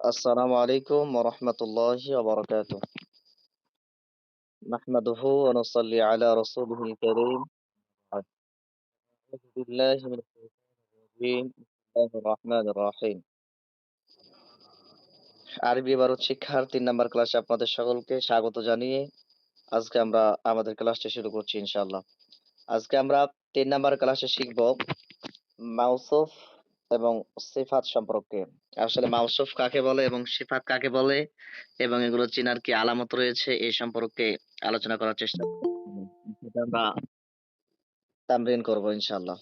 السلام عليكم ورحمة الله وبركاته نحمده ونصلي على رسوله الكريم أعوذ بالله من الشيطان الرجيم بسم الله الرحمن الرحيم আরবি ভারত শিক্ষার তিন নম্বর ক্লাসে আপনাদের সকলকে স্বাগত জানিয়ে আজকে আমরা আমাদের ক্লাসটি শুরু করছি ইনশাআল্লাহ আজকে আমরা তিন নম্বর ক্লাসে শিখব মাউসুফ এবং সিফাত সম্পর্কে। আসলে মাউসুফ কাকে বলে এবং সিফাত কাকে বলে এবং এগুলো চেনার কি আলামত রয়েছে এই সম্পর্কে আলোচনা করার চেষ্টা আমরা তামরিন করব ইনশাআল্লাহ।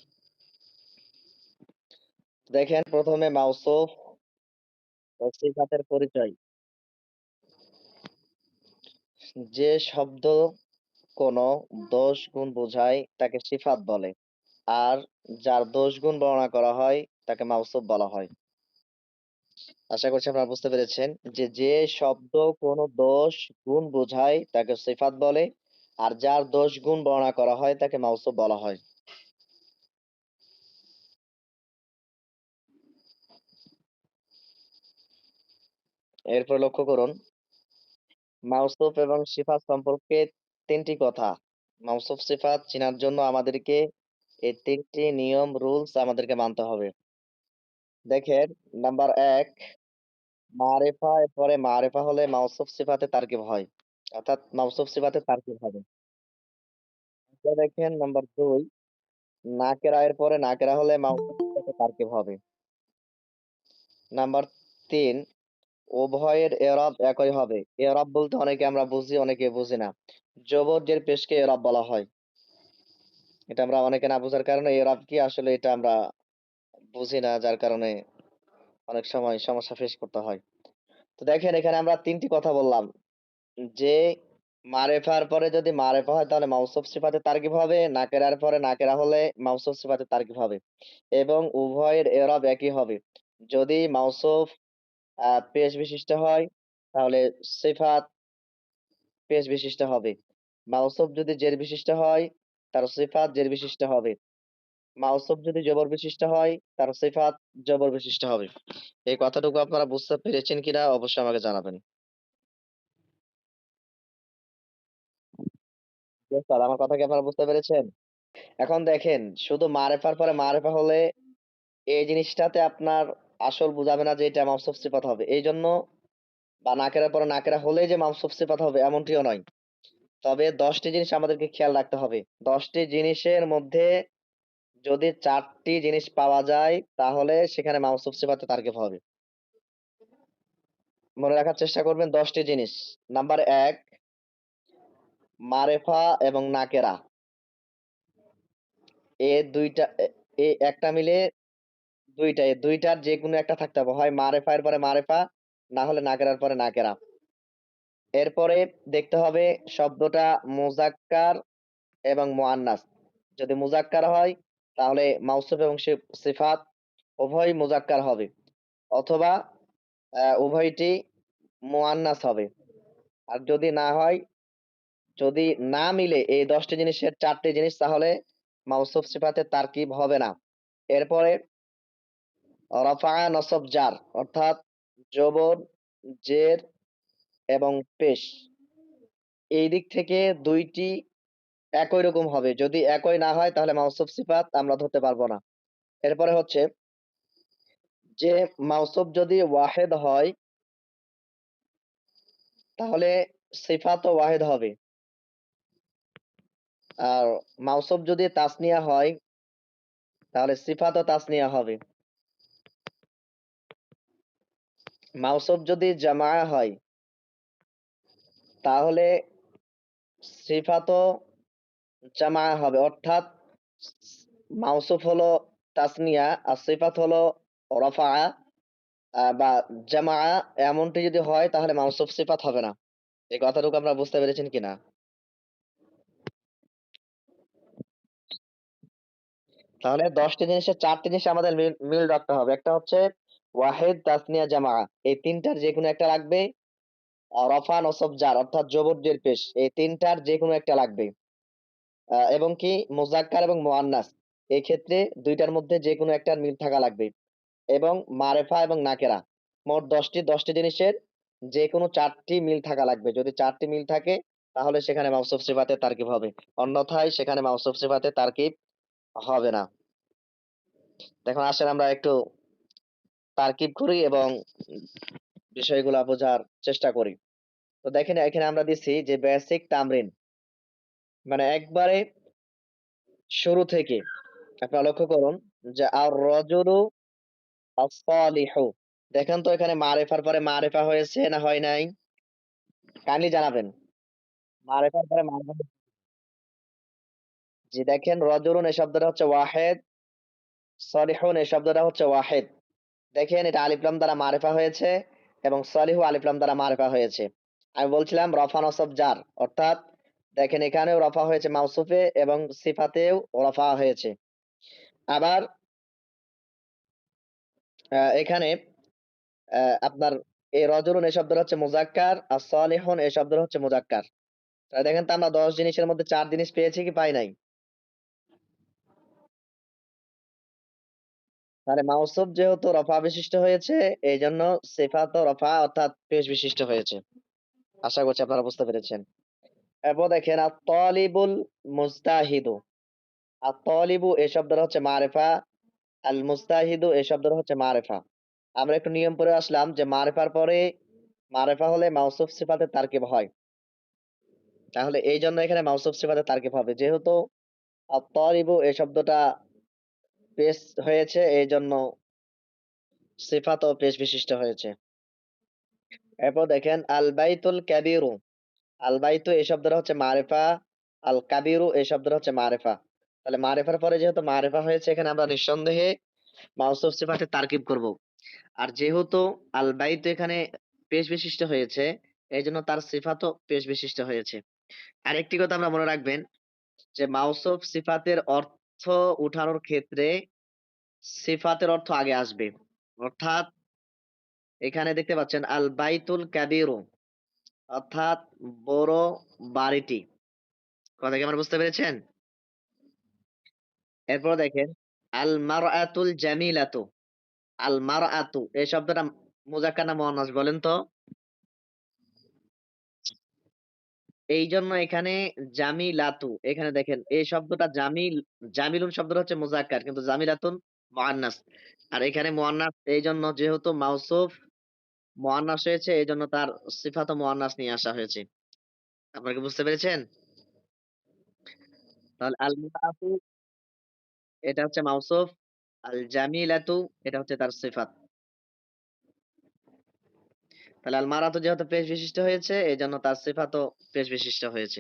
দেখেন প্রথমে মাউসুফ ও সিফাতের পরিচয়। যে শব্দ কোনো দোষ গুণ বোঝায় তাকে সিফাত বলে। আর যার দোষ গুণ বর্ণনা করা হয় তাকে মাউসুফ বলা হয়। আশা করছি আপনারা বুঝতে পেরেছেন যে যে শব্দ কোনো দোষ গুণ বোঝায় তাকে সিফাত বলে, আর যার দোষ গুণ বর্ণনা করা হয় তাকে মাউসুফ বলা হয়। এরপর লক্ষ্য করুন, মাউসুফ এবং সিফাত সম্পর্কে তিনটি কথা। মাউসুফ, সিফাত চেনার জন্য আমাদেরকে এই তিনটি নিয়ম, রুলস আমাদেরকে মানতে হবে। দেখেন, নাম্বার এক, মারেফা এর পরে মারেফা হলে মাউসুফ সিফাতে তারকিব হয়? অর্থাৎ মাউসুফ সিফাতে তারকিব হবে? দেখেন, নাম্বার দুই, নাকেরা এর পরে নাকেরা হলে মাউসুফ সিফাতে তারকিব হবে? নাম্বার তিন, উভয়ের এরব একই হবে। এরব বলতে অনেকে আমরা বুঝি, অনেকে বুঝি না। জবরজের পেশকে এরব বলা হয়। এটা আমরা অনেকে না বোঝার কারণে এরব কি আসলে এটা আমরা বুঝি না যার কারণে অনেক সময় সমস্যা ফেস করতে হয়। তো দেখেন, এখানে আমরা তিনটি কথা বললাম। যে মারেফার পরে যদি মারেফা হয়, তাহলে মাউসুফ সিফাতে তারকিব হবে। নাকেরার পরে নাকেরা হলে মাউসুফ সিফাতে তারকিব হবে। এবং উভয়ের এরব একই হবে। যদি মাউসুফ পেশ বিশিষ্ট হয়, তাহলে সিফাত পেশ বিশিষ্ট হবে। মাউসুফ যদি জের বিশিষ্ট হয়, তার সিফাত জের বিশিষ্ট হবে। মাউসুফ যদি জবর বিশিষ্ট হয়, তার সিফাত জবর বিশিষ্ট হবে। এই কথাটুকু আপনারা বুঝতে পেরেছেন কিনা অবশ্যই আমাকে জানাবেন। আমার কথা কি আপনারা বুঝতে পেরেছেন? এখন দেখেন, শুধু মারেফার পরে মারেফা হলে এই জিনিসটাতে আপনার আসল বুঝাবে না যে এটা মাউসুফ সিফাত হবে। এই জন্য বা নাকেরা পরে নাকেরা হলেই যে মাউসুফ সিফাত হবে, এমনটিও নয়। তবে দশটি জিনিস আমাদেরকে খেয়াল রাখতে হবে। দশটি জিনিসের মধ্যে যদি চারটি জিনিস পাওয়া যায়, তাহলে সেখানে মাউসুফ সিফাতে তারকিব হবে। মনে রাখার চেষ্টা করবেন দশটি জিনিস। নাম্বার এক, মারেফা এবং নাকেরা। এ দুইটা, এ- একটা মিলে দুইটা, এ দুইটার যে কোনো একটা থাকতে হবে। হয় মারেফা এর পরে মারেফা, না হলে নাকেরার পরে নাকেরা। এরপরে দেখতে হবে শব্দটা মুজাক্কার এবং মুআন্নাস। যদি মুজাক্কার হয় তাহলে মাউসুফ এবং সিফাত উভয় মুজাক্কার হবে। অথবা উভয়টি মুআন্নাস হবে। আর যদি না হয়, যদি না মিলে এই দশটি জিনিসের চারটি জিনিস, তাহলে মাউসুফ সিফাতে তারকিব হবে না। এরপরে, রফা নসব জার, অর্থাৎ জবর জের এবং পেশ। এই দিক থেকে দুইটি একই রকম হবে। যদি একই না হয়, তাহলে মাউসুফ সিফাত আমরা ধরতে পারব না। এরপরে হচ্ছে যে মাউসুফ যদি ওয়াহেদ হয়, তাহলে সিফাত ওয়াহেদ হবে। আর মাউসুফ যদি তাসনিয়া হয়, তাহলে সিফাতও তাসনিয়া হবে। মাউসুফ যদি জামা হয়, তাহলে সিফাতও জামা হবে। অর্থাৎ মাউসুফ হলো তাসনিয়া, আর সিফাত হলো রফা বা জামা। এমনটি যদি হয়, তাহলে মাউসুফ সিফাত হবে না। এই কথাটুকু আমরা বুঝতে পেরেছেন কিনা তাহলে দশটি জিনিসের চারটি জিনিস আমাদের মিল রাখতে হবে। একটা হচ্ছে ওয়াহেদ, তাসনিয়া, জামা। এই তিনটার যে কোনো একটা লাগবে। রফা নসব, জার, অর্থাৎ জবর পেশ। এই তিনটার যে কোনো একটা লাগবে। এবং কি মুজাক্কার এবং মুআন্নাস এই ক্ষেত্রে দুইটার মধ্যে যে কোনো একটার মিল থাকা লাগবে এবং মারেফা এবং নাকেরা মোট ১০ টি ১০ টি জিনিসের যেকোনো ৪ টি মিল থাকা লাগবে। যদি ৪ টি মিল থাকে, তাহলে সেখানে মাওসুফ সিফাতে তারকিব হবে। অন্যথায় সেখানে মাওসুফ সিফাতে তারকিব হবে না। এখন আসেন আমরা একটু তারকিব করি এবং বিষয়গুলো বোঝার চেষ্টা করি। তো দেখেন, এখানে আমরা দিছি যে বেসিক তামরিন। মানে একবারে শুরু থেকে আপনারা লক্ষ্য করুন যে আর রজুলু আস-সালিহু দেখেন তো এখানে মারেফার পরে মারেফা হয়েছে না হয় নাই? কাইন্ডলি জানাবেন। মারেফার পরে মারেফা জি দেখেন রজুলুন এই শব্দটা হচ্ছে ওয়াহেদ, সলিহুন এই শব্দটা হচ্ছে ওয়াহেদ। দেখেন এটা আলিফ লাম দ্বারা মারেফা হয়েছে এবং সলিহু আলিফ লাম দ্বারা মারেফা হয়েছে। আমি বলছিলাম রফা নসব জার অর্থাৎ দেখেন, এখানেও রফা হয়েছে মাউসুফে এবং সিফাতেও রফা হয়েছে। আবার এখানে আপনার এই রজুলুন এই শব্দটা হচ্ছে মুজাক্কার, আর সলিহুন এই শব্দটা হচ্ছে মুজাক্কার। দেখেন তো আমরা ১০ জিনিসের মধ্যে ৪ জিনিস পেয়েছি কি পাই নাই? তাহলে মাউসুফ যেহেতু রফা বিশিষ্ট হয়েছে, এইজন্য সিফাতও রফা অর্থাৎ পেশ বিশিষ্ট হয়েছে। আশা করছি আপনারা বুঝতে পেরেছেন। এরপর দেখেন আত-তালিবুল মুজতাহিদু। আত-তালিবু এই শব্দটা হচ্ছে মারেফা, আল মুজতাহিদু এই শব্দটা হচ্ছে মারেফা। আমরা একটু নিয়ম পরে আসলাম যে মারেফার পরে মারেফা হলে মাউসুফ সিফাতে তারকিব হয়। তাহলে এই জন্য এখানে মাউসুফ সিফাতে তারকিব হবে। যেহেতু আত-তালিবু এই শব্দটা পেশ হয়েছে এইজন্য সিফাতও পেশ বিশিষ্ট হয়েছে। এরপর দেখেন আল বাইতুল কাবীরু। আল বাইতু এই শব্দটা হচ্ছে মারেফা, আল কাবীরু এই শব্দটা হচ্ছে মারেফা। তাহলে মারেফার পরে যেহেতু মারেফা হয়েছে এখানে আমরা নিঃসন্দেহে মাউসুফ সিফাতে তারকিব করব। আর যেহেতু আল বাইতু এখানে পেশ বিশিষ্ট হয়েছে এইজন্য তার সিফাতও পেশ বিশিষ্ট হয়েছে। আরেকটি কথা আমরা মনে রাখবেন যে মাউসুফ সিফাতের অর্থ উঠানোর ক্ষেত্রে সিফাতের অর্থ আগে আসবে। অর্থাৎ এখানে দেখতে পাচ্ছেন আল বাইতুল কাবীরু অর্থাৎ বড় বাড়িটি। কথা কি আপনারা বুঝতে পেরেছেন? এরপর দেখেন আল মারআতুল জামিলাতু। আল মারআতু এই শব্দটা মুজাক্কার না মুয়ান্নাস বলেন তো? এইজন্য এখানে জামিলাতু, এখানে দেখেন, এই শব্দটা জামিল জামিলুন শব্দটা হচ্ছে মুজাক্কার, কিন্তু জামিলাতুন মুয়ান্নাস। আর এখানে মুয়ান্নাস এইজন্য যেহেতু মাউসুফ মুয়ান্নাস হয়েছে এইজন্য তার সিফাতও মুয়ান্নাস নিয়ে আসা হয়েছে। আপনারা কি বুঝতে পেরেছেন? তাহলে আল মারআতু এটা হচ্ছে মাউসুফ, আল জামিলাতু এটা হচ্ছে তার সিফাত। তাহলে আল মারাতু যেহেতু পেশ বিশিষ্ট হয়েছে এই জন্য তার সিফাতও পেশ বিশিষ্ট হয়েছে।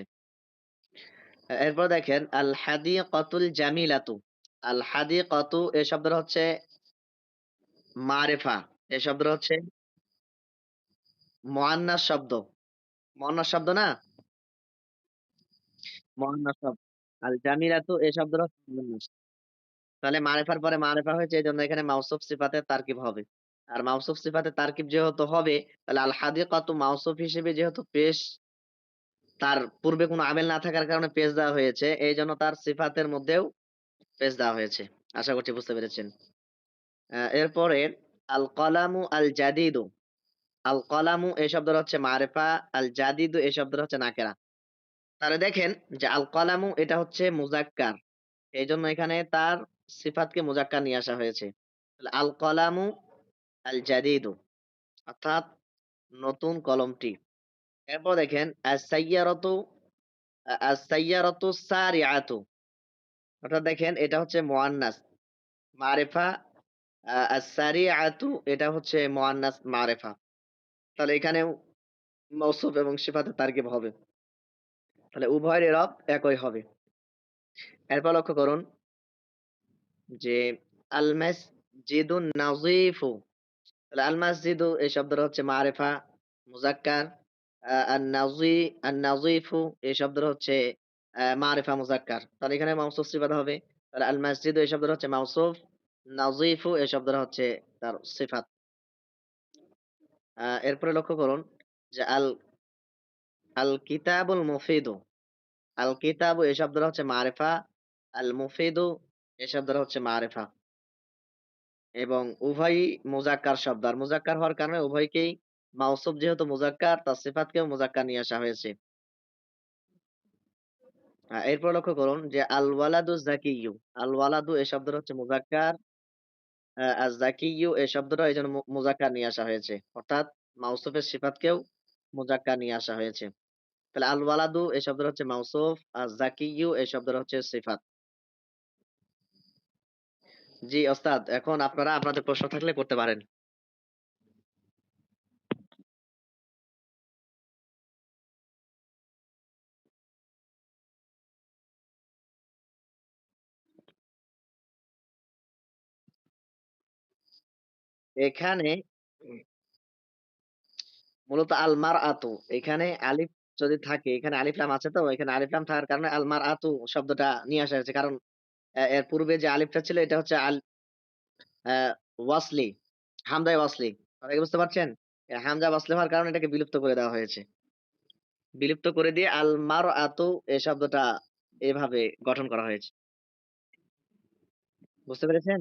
এরপর দেখেন আল হাদিকাতুল জামিলাতু। আল হাদিকাতু এই শব্দটা হচ্ছে মারেফা। এই শব্দটা হচ্ছে মুয়ান্নাস শব্দ। মুয়ান্নাস শব্দ না? মুয়ান্নাস শব্দ। আল জামিলাতু এই শব্দটা হচ্ছে তাহলে মারেফার পরে মারেফা হয়েছে এজন্য এখানে মাউসুফ সিফাতে তারকিব হবে। আর মাউসুফ সিফাতে তারকিব যেহেতু হবে, তাহলে আল হাদিকাতু মাউসুফ হিসেবে যেহেতু পেশ, তার পূর্বে কোনো আমেল না থাকার কারণে পেশ দেওয়া হয়েছে, এই জন্য তার সিফাতের মধ্যেও পেশ দেওয়া হয়েছে। আশা করছি বুঝতে পেরেছেন। এরপরে আল কলামু আল জাদিদু। আল কলামু এই শব্দটা হচ্ছে মারেফা, আল জাদিদু এই শব্দটা হচ্ছে নাকেরা। তাহলে দেখেন যে আল কলামু এটা হচ্ছে মুজাক্কার। এইজন্য এখানে তার সিফাতকে মুজাক্কার নিয়ে আসা হয়েছে। আল কলামু আল জাদিদু অর্থাৎ নতুন কলমটি। এরপর দেখেন আস-সাইয়ারাতু আ আস-সাইয়ারাতু সারিআতু অর্থাৎ দেখেন এটা হচ্ছে মুয়ান্নাস। মারেফা আ আস-সারিআতু এটা হচ্ছে মুয়ান্নাস মারেফা। তাহলে এখানেও মওসুফ এবং সিফাতে তারকিব হবে। তাহলে উভয়ের এরব একই হবে। এরপর লক্ষ্য করুন যে আল মাসজিদুন নাযীফু তাহলে আল মাসজিদু এই শব্দটা হচ্ছে মারেফা, মুজাক্কার। আ আন-নাযী আন-নাযীফু এই শব্দটা হচ্ছে মারেফা মুজাক্কার। তাহলে এখানে মাউসুফ সিফাত হবে। তাহলে আল মাসজিদু এই শব্দটা হচ্ছে মাউসুফ, নাযীফু এই শব্দটা হচ্ছে তার সিফাত। এরপরে লক্ষ্য করুন যে আল আল কিতাবুল মুফিদু। আল কিতাবু এই শব্দটা হচ্ছে মারেফা, আল মুফিদু এই শব্দটা হচ্ছে মারেফা। এবং উভয়ই মুজাক্কার শব্দ। আর মুজাক্কার হওয়ার কারণে উভয়কেই মাউসুফ যেহেতু মুজাক্কার তার সিফাতকেও মুজাক্কার নিয়ে আসা হয়েছে। এরপর লক্ষ্য করুন যে আল ওয়ালাদু যাকিয়্যু। আল ওয়ালাদু এই শব্দটা হচ্ছে মুজাক্কার। এই শব্দটা এই জন্য মুজাক্কার নিয়ে আসা হয়েছে। অর্থাৎ মাউসুফের সিফাতকেও মোজাক্কা নিয়ে আসা হয়েছে। তাহলে আল ওয়ালাদু এই শব্দটা হচ্ছে মাউসুফ, জাকি ইউ এই শব্দটা হচ্ছে সিফাত। জি ওস্তাদ, এখন আপনারা আপনাদের প্রশ্ন থাকলে করতে পারেন। এখানে মূলত আল মারআতু এখানে আলিফ যদি থাকে, এখানে আলিফ লাম আছে তো, এখানে আলিফ লাম থাকার কারণে আল মারআতু শব্দটা নিয়ে আসা হয়েছে। কারণ এর পূর্বে যে আলিফটা ছিল এটা হচ্ছে আল ওয়াসলি, হামজায়ে ওয়াসলি। বুঝতে পারছেন? এ হামজা ওয়াসলি হওয়ার কারণে এটাকে বিলুপ্ত করে দেওয়া হয়েছে। বিলুপ্ত করে দিয়ে আলমার মারআতু এই শব্দটা এভাবে গঠন করা হয়েছে। বুঝতে পেরেছেন?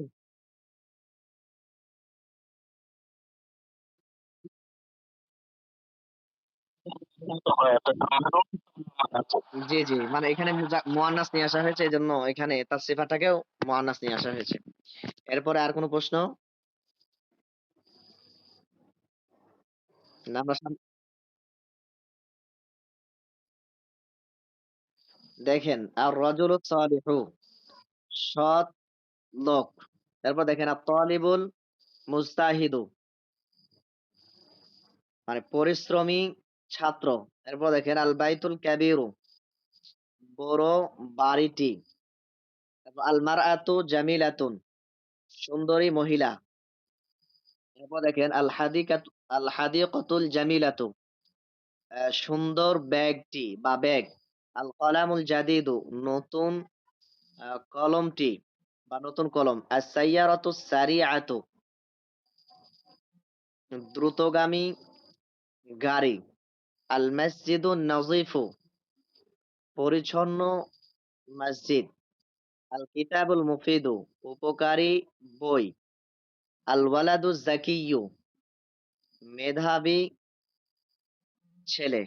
জি, জি। মানে এখানে মুয়ান্নাস নিয়ে আসা হয়েছে এজন্য এখানে তার সিফাতটাকেও মুয়ান্নাস নিয়ে আসা হয়েছে। এরপরে আর কোন প্রশ্ন? দেখেন আর-রাজুলু সালিহু সৎ লোক। এরপর দেখেন আত-তালিবুল মুস্তাহিদু মানে পরিশ্রমী ছাত্র। এরপর দেখেন আল-বাইতুল কাবীরু, বড় বাড়িটি। তারপর আল-মারআতু জামিলাতুন, সুন্দরী মহিলা। এরপর দেখেন আল-হাদিকাতু, আল-হাদিকাতুল জামিলাতু অ্যা সুন্দর ব্যাগটি বা ব্যাগ। আল-কলামুল জাদিদু, নতুন কলমটি বা নতুন কলম। আস-সাইয়ারাতুস সারিআতু, দ্রুতগামী গাড়ি। আল-মাসজিদুন নাযিফু পরিচ্ছন্ন মসজিদ। আল-কিতাবুল মুফিদু উপকারী বই। আল-ওয়ালাদুজ যাকিয়্যু মেধাবী ছেলে।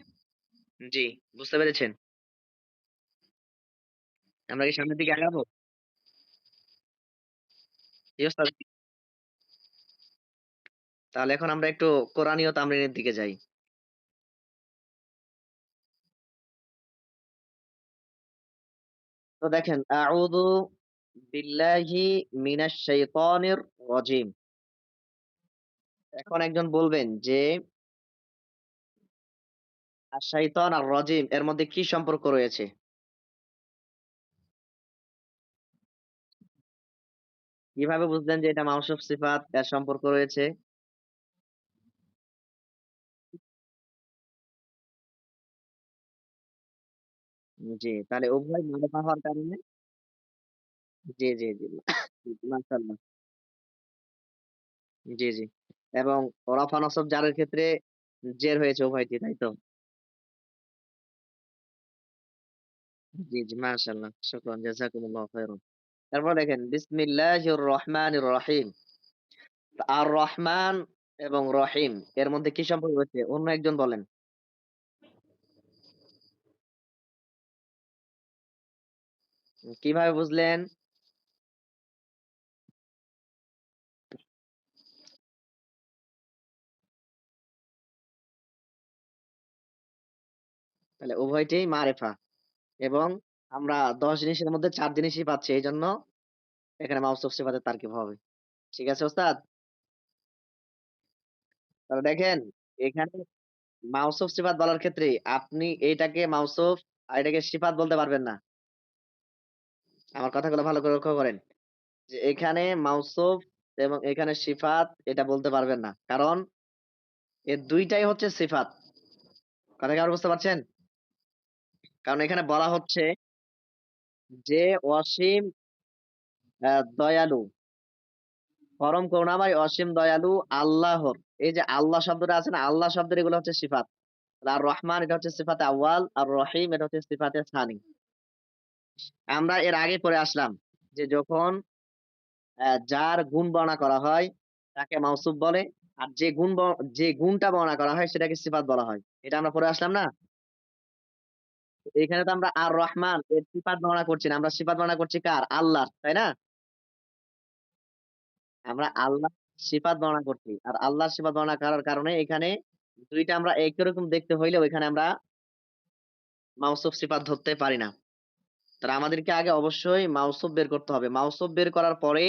জি, বুঝতে পেরেছেন? আমরা কি সামনের দিকে আগাবো? তাহলে এখন আমরা একটু কোরআনীয় তামরিনের দিকে যাই। তো দেখেন, আউযু বিল্লাহি মিনাশ শাইতানির রাজিম। এখন একজন বলবেন যে আশ-শাইতান আর-রাজিম এর মধ্যে কি সম্পর্ক রয়েছে? কীভাবে বুঝলেন যে এটা মাওসুফ সিফাত, এর সম্পর্ক রয়েছে? জি, তাহলে উভয় মারফা হওয়ার কারণে জি, জি, জি। মাশাআল্লাহ। জি, জি। এবং রফা নসব জারের ক্ষেত্রে জের হয়েছে উভয়টি, তাই তো? জি, জি। মাশাআল্লাহ। শুকরান জাযাকুমুল্লাহু খাইরান। তারপর দেখেন বিসমিল্লাহির রহমানির রহিম। আর-রহমান এবং রহিম এর মধ্যে কি সম্পর্ক রয়েছে? অন্য একজন বলেন। কীভাবে বুঝলেন? তাহলে উভয়টিই মারেফা এবং আমরা ১০ জিনিসের মধ্যে ৪ জিনিসই পাচ্ছি। এইজন্য এখানে মাওসুফ সিফাতের তারকিব হবে। ঠিক আছে, ওস্তাদ? তাহলে দেখেন, এখানে মাওসুফ সিফাত বলার ক্ষেত্রে আপনি এইটাকে মাওসুফ আর এটাকে সিফাত বলতে পারবেন না। আমার কথাগুলো ভালো করে লক্ষ্য করেন। যে এখানে মাওসুফ এবং এখানে সিফাত এটা বলতে পারবেন না। কারণ এ ২ টাই হচ্ছে সিফাত। কথা কি আবার বুঝতে পারছেন? কারণ এখানে বলা হচ্ছে যে অসীম দয়ালু। পরম করুণাময় অসীম দয়ালু আল্লাহর। এই যে আল্লাহ শব্দটা আছে না? আল্লাহ শব্দের এগুলো হচ্ছে সিফাত। আর রহমান এটা হচ্ছে সিফাতে আউয়াল, আর রহিম এটা হচ্ছে সিফাতে সানি। আমরা এর আগে পড়ে আসলাম যে যখন যার গুণ বর্ণনা করা হয় তাকে মাউসুফ বলে আর যে গুণ যে গুণটা বর্ণনা করা হয় সেটাকে সিফাত বলা হয়। এটা আমরা পড়ে আসলাম না? এখানে তো আমরা আর রহমান এর সিফাত বর্ণনা করছি না। আমরা সিফাত বর্ণনা করছি কার? আল্লাহ তাই না? আমরা আল্লাহ সিফাত বর্ণনা করছি আর আল্লাহ সিফাত বর্ণনা করার কারণে এখানে দুইটা আমরা একই রকম দেখতে হইলেও এখানে আমরা মাউসুফ সিফাত ধরতে পারি না। তাহলে আমাদেরকে আগে অবশ্যই মাউসুফ বের করতে হবে। মাউসুফ বের করার পরে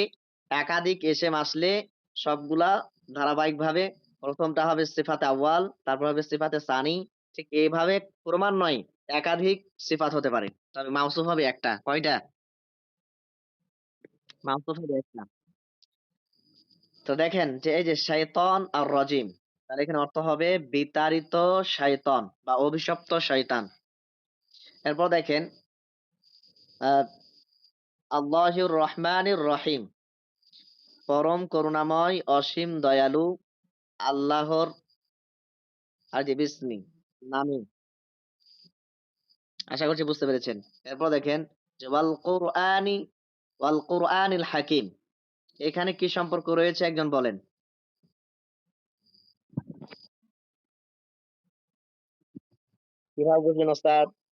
একাধিক এসএম আসলে সবগুলা ধারাবাহিক ভাবে প্রথমটা হবে সিফাতে আউয়াল, তারপর হবে সিফাতে সানি। ঠিক এইভাবে ক্রমান্বয়ে একাধিক সিফাত হতে পারে। তবে মাউসুফ হবে একটা। কয়টা? মাউসুফ হবে একটা। তো দেখেন যে এই যে শাইতান আর রজিম তার এখানে অর্থ হবে বিতাড়িত শাইতান বা অভিশপ্ত শয়তান এরপর দেখেন আল্লাহুর রহমানির রহিম। পরম করুণাময়, অসীম দয়ালু, আল্লাহর আশা করছি বুঝতে পেরেছেন। এরপর দেখেন ওয়াল হাকিম। এখানে কি সম্পর্ক রয়েছে, একজন বলেন। কীভাবে বুঝলেন ওস্তাদ?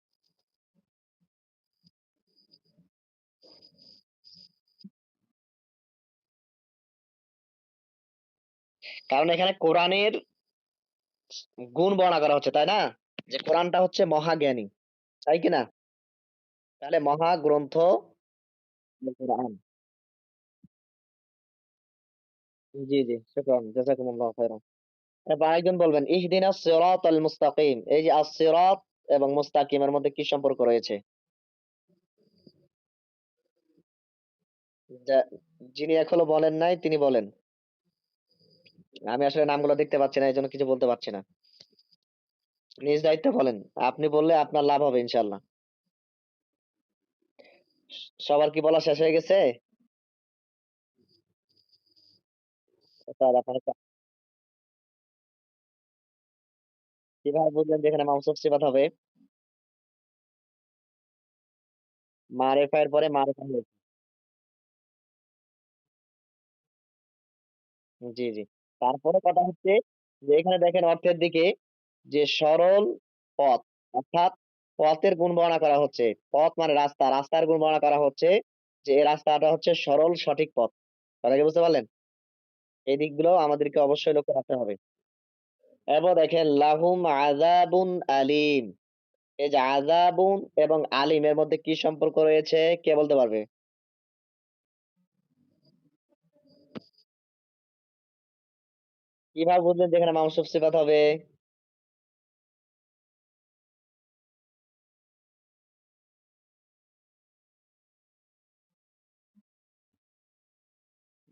কারণ এখানে কোরআনের গুণ বর্ণনা করা হচ্ছে, তাই না? যে কোরআনটা হচ্ছে মহাজ্ঞানী, তাই কিনা তাহলে মহাগ্রন্থ কোরআন। জি জি আরেকজন বলবেন সিরাতাল মুস্তাকিম এই যে আস-সিরাত এবং মুস্তাকিমের মধ্যে কি সম্পর্ক রয়েছে? যিনি এখনও বলেন নাই, তিনি বলেন। আমি আসলে নামগুলো দেখতে পাচ্ছি না এই জন্য কিছু বলতে পারছি না। নিজ দায়িত্বে বলেন, আপনি বললে আপনার লাভ হবে ইনশাল্লাহ সবার কি বলা শেষ হয়ে গেছে? কীভাবে বুঝলেন যে এখানে মাউসুফ সিফাত হবে? মারেফা এর পরে মারেফা জি জি। তারপরে কথা হচ্ছে যে এখানে দেখেন অর্থের দিকে যে সরল পথ, অর্থাৎ পথের গুণ বর্ণনা করা হচ্ছে। পথ মানে রাস্তা, রাস্তার গুণ বর্ণনা করা হচ্ছে যে রাস্তাটা হচ্ছে সরল সঠিক পথ। কথা কি বুঝতে পারলেন? এই দিকগুলো আমাদেরকে অবশ্যই লক্ষ্য রাখতে হবে। এরপর দেখেন, লাহুম আযাবুন আলিম। এই যে আজাবুন এবং আলিম এর মধ্যে কি সম্পর্ক রয়েছে? কে বলতে পারবে? কীভাবে বুঝলেন যে এখানে মাউসুফ সিফাত হবে?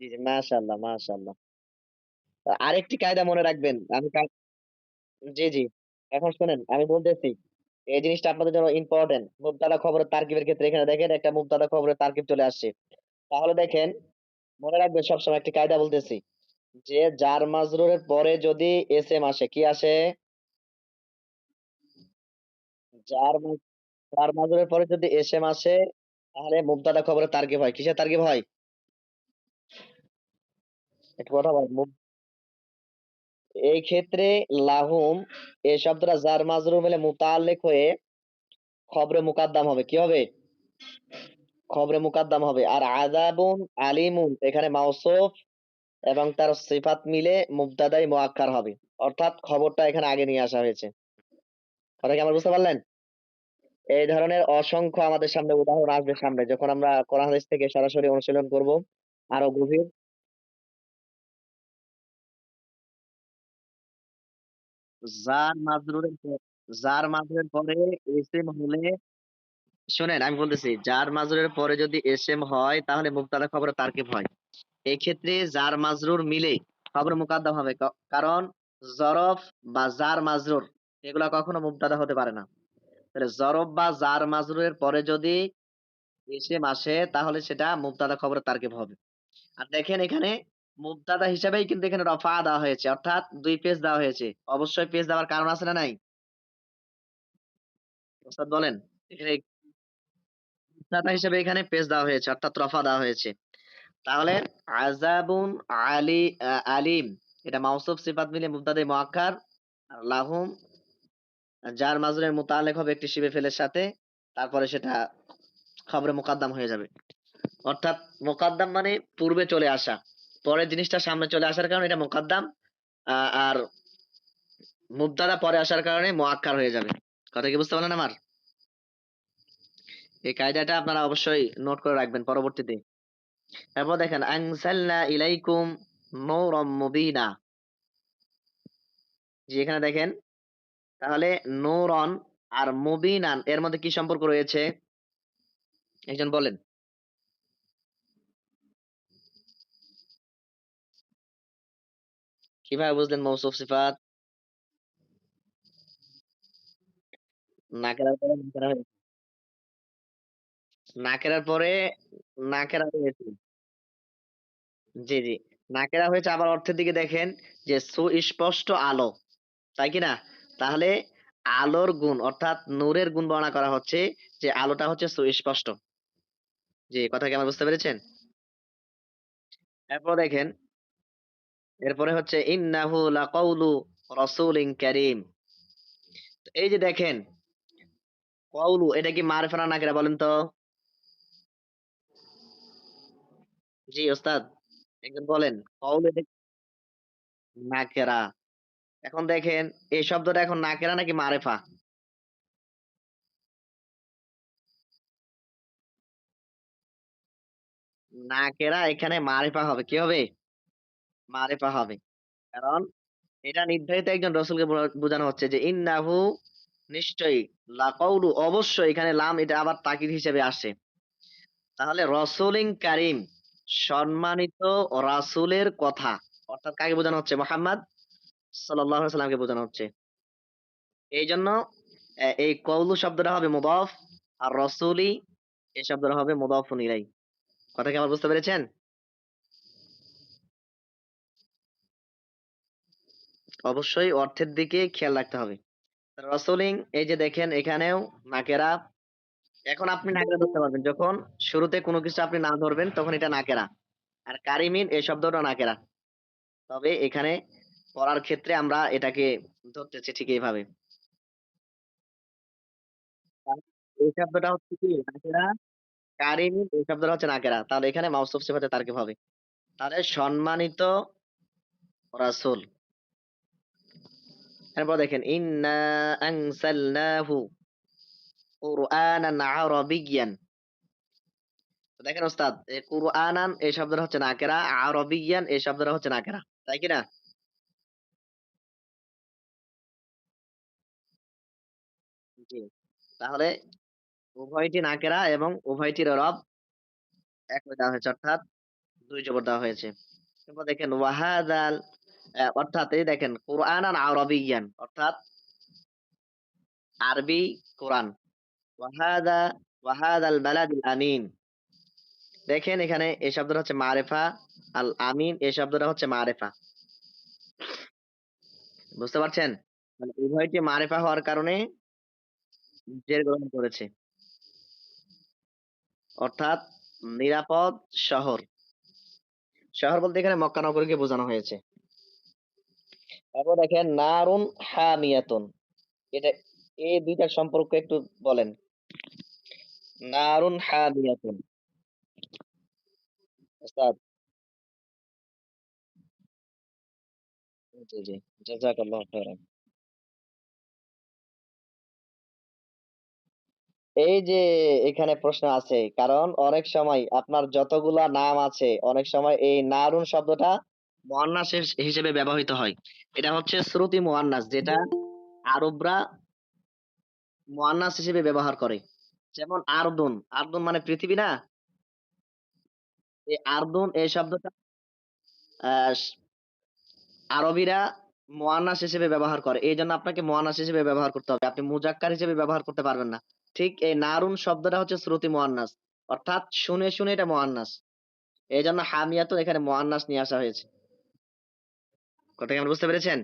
জি জি আরেকটি কায়দা মনে রাখবেন, আমি জি জি। এখন শুনেন, আমি বলতেছি, এই জিনিসটা আপনাদের জন্য ইম্পর্টেন্ট মুবতাদা খবরের তারকিবের ক্ষেত্রে এখানে দেখেন, একটা মুবতাদা খবরের তারকিব চলে আসছে। তাহলে দেখেন, মনে রাখবেন সবসময় একটি কায়দা বলতেছি যে জার মাজরুরের পরে যদি এস এম আসে, কি আসে? জার মা- জার মাজরুরের পরে যদি এস এম আসে, তাহলে মুবতাদা খবরের তারকিব হয়। কিসের তারকিব হয়? একটু কথা মুব- এই ক্ষেত্রে লাহুম, এই শব্দটা জার মাজরুর মিলে মুতাল্লিক হয়ে খবরে মুকাদ্দাম হবে। কি হবে? খবরে মুকাদ্দাম হবে। আর আযাবুন আলিমুন, এখানে মাউসুফ এবং তার সিফাত মিলে মুবতাদাই মুআক্কার হবে। অর্থাৎ খবরটা এখানে আগে নিয়ে আসা হয়েছে। কথা কি আমরা বুঝতে পারলেন? এই ধরনের অসংখ্য আমাদের সামনে উদাহরণ আসবে সামনে, যখন আমরা কোরআন হাদিস থেকে সরাসরি অনুশীলন করব আরও গভীর। জার মাজরুরের জার মাজরুরের পরে এসএম হলে, শুনেন আমি বলতেছি জার মাজরুরের পরে যদি এসএম হয়, তাহলে মুবতাদা খবরে তারকিব হয়। এই ক্ষেত্রে জার মাজরুর মিলে খবর মুকাদ্দাম হবে। কারণ জরফ বা জার মাজরুর, এগুলা কখনো মুবতাদা হতে পারে না। তাহলে জরফ বা জার মাজরুরের পরে যদি এসএম আসে তাহলে সেটা মুবতাদা খবরে তারকিব হবে। আর দেখেন এখানে মুবতাদা হিসাবেই কিন্তু এখানে রফা দেওয়া হয়েছে। অর্থাৎ দুই পেজ দেওয়া হয়েছে। অবশ্যই পেজ দেওয়ার কারণ আছে না নাই? বলেন, এখানে হিসেবে এখানে পেজ দেওয়া হয়েছে, অর্থাৎ রফা দেওয়া হয়েছে। তাহলে আজাবুন আলী আলিম। এটা মাউসুফ সিফাত মিলে মুবতাদে মুআক্কার। আর লাহুম, যার মাজরুরের মুতাআল্লিক হবে একটি শিবে ফেলের সাথে, তারপরে সেটা খবরে মুকাদ্দাম হয়ে যাবে। অর্থাৎ মুকাদ্দাম মানে পূর্বে চলে আসা। পরে জিনিসটা সামনে চলে আসার কারণে এটা মুকাদ্দাম আর মুবতাদা পরে আসার কারণে মুআক্কার হয়ে যাবে। কথা কি বুঝতে পারলেন আমার? এই কায়দাটা আপনারা অবশ্যই নোট করে রাখবেন পরবর্তীতে। তারপর দেখেন, আনসালনা ইলাইকুম নূরাম মুবিনা। জি, এখানে দেখেন, তাহলে নূরন আর মুবিনান, এর মধ্যে কি সম্পর্ক রয়েছে? একজন বলেন। কীভাবে বুঝলেন মৌসুফ সিফাত? নাকেরার পরে নাকেরার পরে নাকেরা হয়েছে। জি জি। নাকেরা হয়েছে, আবার অর্থের দিকে দেখেন যে সুস্পষ্ট আলো। তাই কি না? তাহলে আলোর গুণ, অর্থাৎ নূরের গুণ বর্ণনা করা হচ্ছে যে আলোটা হচ্ছে সুস্পষ্ট। জি, কথা কি আমার বুঝতে পেরেছেন? এরপর দেখেন, এরপরে হচ্ছে, ইন্নাহু লাকাউলু রাসূলিন কারীম। এই যে দেখেন কওলু এটা কি মারফা না নাকিরা বলেন তো? জি, ওস্তাদ। একজন বলেন কওলু নাকেরা এখন দেখেন, এই শব্দটা এখন নাকেরা নাকি মারেফা? নাকেরা এখানে মারেফা হবে। কি হবে? মারেফা হবে। কারণ এটা নির্ধারিত একজন রসুলকে বোঝা- বোঝানো হচ্ছে যে, ইন্নাহু নিশ্চয়ই লাকাউলু অবশ্যই এখানে লাম এটা আবার তাকিদ হিসেবে আসে। তাহলে রসুলিন কারিম সম্মানিত রাসূলের কথা। অর্থাৎ কাকে বোঝানো হচ্ছে? মোহাম্মদ সাল্লামকে বোঝানো হচ্ছে। এই জন্য এই কৌলু শব্দটা হবে মুদাফ, আর রসুলি এই শব্দটা হবে মুদাফুন ইলাই কথা কি আমার বুঝতে পেরেছেন? অবশ্যই অর্থের দিকে খেয়াল রাখতে হবে। রসুলিং, এই যে দেখেন এখানেও নাকেরা এখন আপনি নাকেরা ধরতে পারবেন। যখন শুরুতে কোনো কিছু আপনি না ধরবেন, তখন এটা নাকেরা। আর কারিমিন এই শব্দটা নাকেরা। তবে এখানে পড়ার ক্ষেত্রে আমরা এটাকে ধরতেছি ঠিক এইভাবে। এই শব্দটা হচ্ছে কি? নাকেরা। কারিমিন এই শব্দটা হচ্ছে নাকেরা। তাহলে এখানে মাউসুফ সিফাতে তারকিব হবে। তাহলে সম্মানিত রাসূল। এরপর দেখেন, ইন্না আনসালনাহু কুরআনান আরাবিয়ান দেখেন ওস্তাদ কুরআনান এই শব্দটা হচ্ছে নাকেরা আরাবিয়ান এই শব্দটা হচ্ছে নাকেরা, তাই কি তাহলে উভয়টি নাকেরা এবং উভয়টির রব এক দেওয়া হয়েছে, অর্থাৎ দুই জবর দেওয়া হয়েছে। এরপর দেখেন, ওয়াহাদাল অর্থাৎ এই দেখেন, কুরআনান আরাবিয়ান অর্থাৎ আরবি কোরআন। দেখেন এখানে এই শব্দটা হচ্ছে মারেফা, আল আমিন এই শব্দটা হচ্ছে মারেফা। বুঝতে পারছেন? মানে উভয়টি মারেফা হওয়ার কারণে জের গ্রহণ করেছে। অর্থাৎ নিরাপদ শহর। শহর বলতে এখানে মক্কা নগরীকে বোঝানো হয়েছে। তারপর দেখেন, নারুন হামিয়াতুন। এটা এই দুইটার সম্পর্ক একটু বলেন। নারুন হামিয়াতুন ওস্তাদ জি জি জাযাকাল্লাহু খাইরান এই যে এখানে প্রশ্ন আছে, কারণ অনেক সময় আপনার যতগুলা নাম আছে, অনেক সময় এই নারুন শব্দটা মুয়ান্নাস হিস- হিসেবে ব্যবহৃত হয়। এটা হচ্ছে শ্রুতি মুয়ান্নাস যেটা আরবরা মুয়ান্নাস হিসেবে ব্যবহার করে। যেমন আরদুন আরদুন মানে পৃথিবী না? এই আরদুন এই শব্দটা আহ, আরবিরা মুয়ান্নাস হিসেবে ব্যবহার করে। এই জন্য আপনাকে মুয়ান্নাস হিসেবে ব্যবহার করতে হবে। আপনি মুজাক্কার হিসেবে ব্যবহার করতে পারবেন না। ঠিক এই নারুন শব্দটা হচ্ছে শ্রুতি মুয়ান্নাস। অর্থাৎ শুনে শুনে এটা মুয়ান্নাস। এই জন্য হামিয়াতুন এখানে মুয়ান্নাস নিয়ে আসা হয়েছে। কথা কি বুঝতে পেরেছেন?